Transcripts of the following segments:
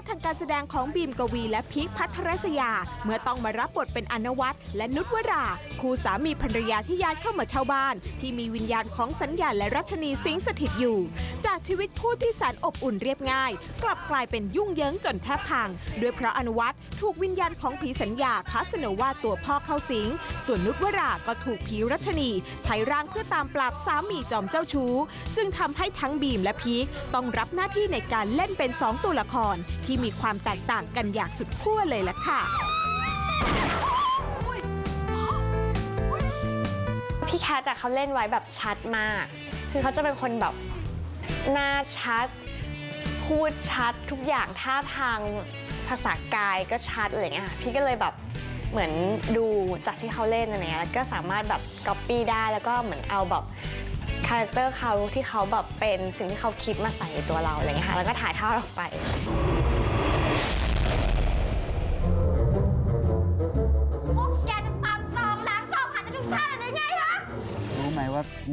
Pat างการแสดงของบีมกวีและพีคพัทรศยา เมื่อต้องมารับบทเป็นอนวัตและนุชวรา คู่สามีภรรยาที่ย้ายเข้ามาเช่าบ้าน ที่มีวิญญาณของสัญญาและรัชนีสิงสถิตอยู่ จากชีวิตคู่ที่แสนอบอุ่นเรียบง่าย กลับกลายเป็นยุ่งเยิงจนแทบพัง ด้วยเพราะอนุวัตถูกวิญญาณของผีสัญญาท้าเสนอว่าตัวพ่อเข้าสิง ส่วนนุชวราก็ถูกผีรัชนี ใช้ร่างเพื่อตามปราบสามีจอมเจ้าชู้ จึงทำให้ทั้งบีมและพีคต้องรับหน้าที่ในการเล่นเป็นสองตัวละครที่มีความแตกต่างกันอย่างสุดขั้วเลยล่ะค่ะ พี่แคทอะเขาเล่นไว้แบบชัดมาก คือเขาจะเป็นคนแบบหน้าชัด พูดชัดทุกอย่างท่าทางภาษากายก็ชัดอะไรอย่างเงี้ยค่ะพี่ก็เลยแบบเหมือนดูจากที่เขาเล่นอะไรเงี้ยแล้วก็สามารถแบบก๊อปปี้ได้แล้วก็เหมือนเอาแบบคาแรคเตอร์เขาที่เขาแบบเป็นสิ่งที่เขาคิดมาใส่ในตัวเราอะไรเงี้ยค่ะแล้วก็ถ่ายทอดออกไป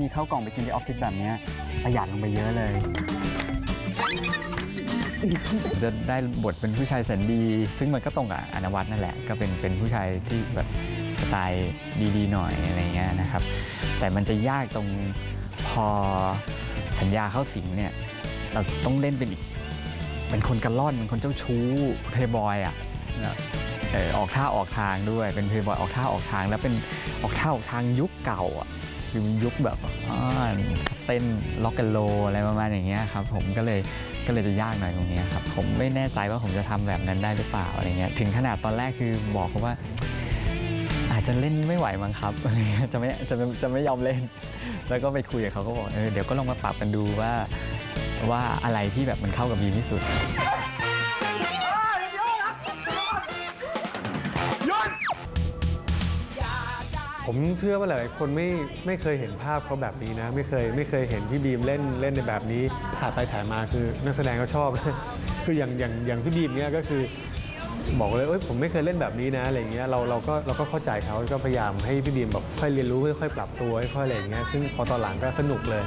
มีข้าวกล่องไปกินที่ออฟฟิศแบบเนี้ยประหยัดลงไปเยอะเลย จะได้บทเป็นผู้ชายแสนดี ซึ่งมันก็ตรงกับอนวัตนั่นแหละ ก็เป็นเป็นผู้ชายที่แบบสไตล์ดีๆหน่อยอะไรเงี้ยนะครับ แต่มันจะยากตรงพอสัญญาเข้าสิงเนี่ย เราต้องเล่นเป็นอีก เป็นคนกระล่อนเป็นคนเจ้าชู้เพย์บอยอะนะออออกท่าออกทางด้วยเป็นเพย์บอยออกท่าออกทาง แล้วเป็นออกท่าออกทางยุคเก่าอะ คือมันยุคแบบอ่าเต้นล็อกกันโลอะไรประมาณอย่างเงี้ยครับผมก็เลยก็เลยจะยากหน่อยตรงเนี้ยครับผมไม่แน่ใจว่าผมจะทำแบบนั้นได้หรือเปล่าอะไรเงี้ยถึงขนาดตอนแรกคือบอกเขาว่า อาจจะเล่นไม่ไหวมั้งครับจะไม่จะไม่จะไม่ยอมเล่น แล้วก็ไปคุยกับเขาก็บอกเออเดี๋ยวก็ลองมาปรับกันดูว่าว่าอะไรที่แบบมันเข้ากับบีมที่สุด ผมเชื่อว่าหลายๆคนไม่ไม่เคยเห็นภาพเขาแบบนี้นะ ไม่เคยไม่เคยเห็นพี่บีมเล่นเล่นในแบบนี้ถ่ายไปถ่ายมาคือนักแสดงก็ชอบ คืออย่างอย่างอย่างพี่บีมเนี่ยก็คือบอกเลยเอ้ยผมไม่เคยเล่นแบบนี้นะอะไรเงี้ยเราเราก็เราก็เข้าใจเขาก็พยายามให้พี่บีมแบบค่อยเรียนรู้ค่อยๆปรับตัวค่อยๆอะไรอย่างเงี้ยซึ่งพอตอนหลังก็สนุกเลย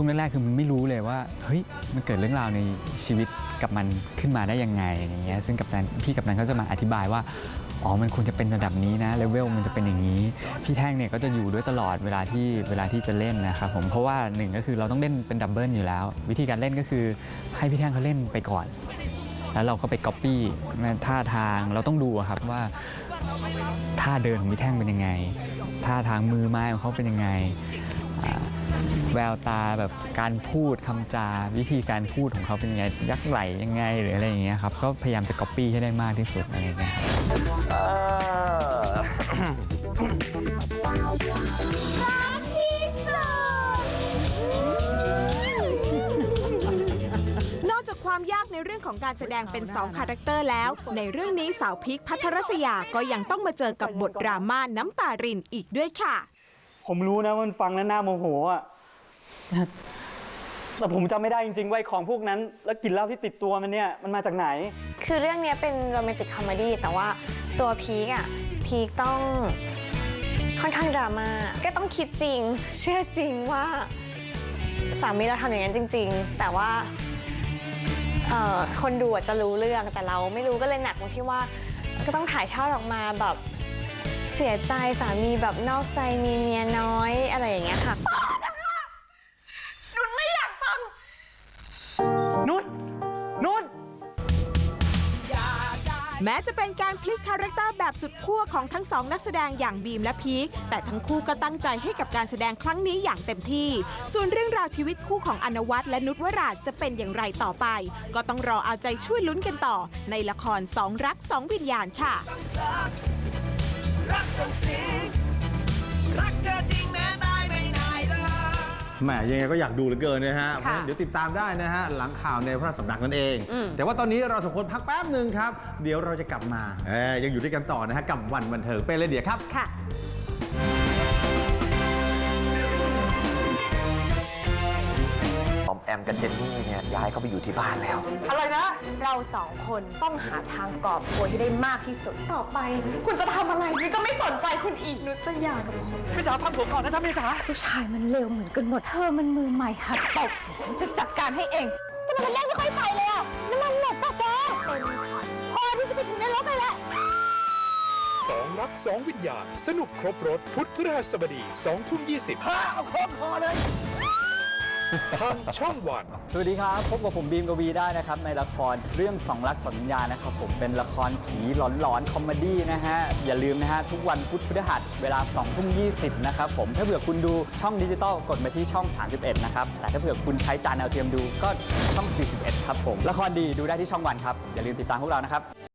ช่วงแรกๆคือมันไม่รู้เลยว่าเฮ้ยมันเกิดเรื่องราวในชีวิตกับมันขึ้นมาได้ยังไงอย่างเงี้ยซึ่งกับนั้นพี่กับนั้นเขาจะมาอธิบายว่าอ๋อมันควรจะเป็นระดับนี้นะเลเวลมันจะเป็นอย่างนี้ พี่แท่งเนี่ยก็จะอยู่ด้วยตลอดเวลาที่เวลาที่จะเล่นนะครับผมเพราะว่าหนึ่งก็คือเราต้องเล่นเป็นดับเบิลอยู่แล้ว วิธีการเล่นก็คือให้พี่แท่งเขาเล่นไปก่อน แล้วเราก็ไปก๊อปปี้ท่าทางเราต้องดูครับว่าท่าเดินของพี่แท่งเป็นยังไงท่าทางมือไม้ของเขาเป็นยังไง แววตาแบบการพูดคำจาวิธีการพูดของเขาเป็นยังไงยักไหลยังไงหรืออะไรอย่างเงี้ยครับก็พยายามจะก๊อปปี้ให้ได้มากที่สุดอะไรอย่างเงี้ยครับนอกจากความยากในเรื่องของการแสดงเป็น 2 คาแรคเตอร์แล้ว ในเรื่องนี้สาวพีคพัทรศยาก็ยังต้องมาเจอกับบทดราม่าน้ำตารินอีกด้วยค่ะ ผมรู้นะว่ามันฟังแล้วน่าโมโหอะ แต่ผมจำไม่ได้จริงๆว่าไอ้ของพวกนั้น แล้วกลิ่นเหล้าที่ติดตัวมันเนี่ยมันมาจากไหน คือเรื่องเนี้ยเป็นโรแมนติกคอมเมดี้แต่ว่าตัวพีกอะพีกต้องค่อนข้างดราม่าก็ต้องคิดจริง เชื่อจริงว่า สามีเราทำอย่างนั้นจริง ๆ แต่ว่าเอ่อคนดูอะจะรู้เรื่องแต่เราไม่รู้ก็เลยหนักตรงที่ว่า ก็ต้องถ่ายทอดออกมาแบบเสียใจสามีแบบนอกใจมีเมียน้อยอะไรอย่างเงี้ยค่ะ ม้จะเป็นการพลิกคาแรคเตอร์แบบสุดขั้วของทั้งสองนักแสดงอย่างบีมและพีคแต่ทั้งคู่ก็ตั้งใจให้กับการแสดงครั้งนี้อย่างเต็มที่ ส่วนเรื่องราวชีวิตคู่ของอนวัตและนุชวราชจะเป็นอย่างไรต่อไป ก็ต้องรอเอาใจช่วยลุ้นกันต่อ ในละครสองรักสองวิญญาณค่ะแหมยังไงก็อยากดูเหลือเกินนะฮะเพราะฉะนั้นค่ะเดี๋ยวติดตามได้นะฮะหลังข่าวในพระราชสำนักนั่นเอง อืม แต่ว่าตอนนี้เราสองคนพักแป๊บหนึ่งครับ เดี๋ยวเราจะกลับมาเอ้ยยังอยู่ด้วยกันต่อนะฮะกับวันบันเทิงเป็นเลยเดียวครับ ค่ะพแอมกับเจนนี่เนี่ยย้ายเขาไปอยู่ที่บ้านแล้ว อะไรนะ เราสองคนต้องหาทางกอบโกยให้ได้มากที่สุด ต่อไป คุณจะทำอะไรนุชจะไม่สนใจ คุณอีกนุชจะหย่ากับคุณพี่จ๋าฟังผมก่อนนะจ๊ะพี่จ๋าผู้ชายมันเลวเหมือนกันหมดเธอมันมือใหม่หัดตบเดี๋ยวฉันจะจัดการให้เองทำไมมันเล่นไม่ค่อยไปเลยอะน้ำมันหมดปะแกเต็มถังพอที่จะไปถึงในรถไปแล้วสองรักสองวิญญาณสนุกครบรถพุธพฤหัสบดีสองทุ่มยี่สิบห้าเอาครบพอเลย ทางช่องวัน สวัสดีครับ พบกับผมบีมกวีได้นะครับ ในละครเรื่องสองรักสองวิญญาณนะครับ ผมเป็นละครผีหลอนๆ คอมเมดี้นะฮะ อย่าลืมนะฮะ ทุกวันพุธพฤหัสเวลา2ทุ่ม20 นะครับผมถ้าเผื่อคุณดูช่องดิจิตอลกดมาที่ช่อง 31 นะครับ แต่ถ้าเผื่อคุณใช้จานดาวเทียมดูก็ช่อง 41 ครับผมละครดีดูได้ที่ช่องวันครับอย่าลืมติดตามพวกเรานะครับ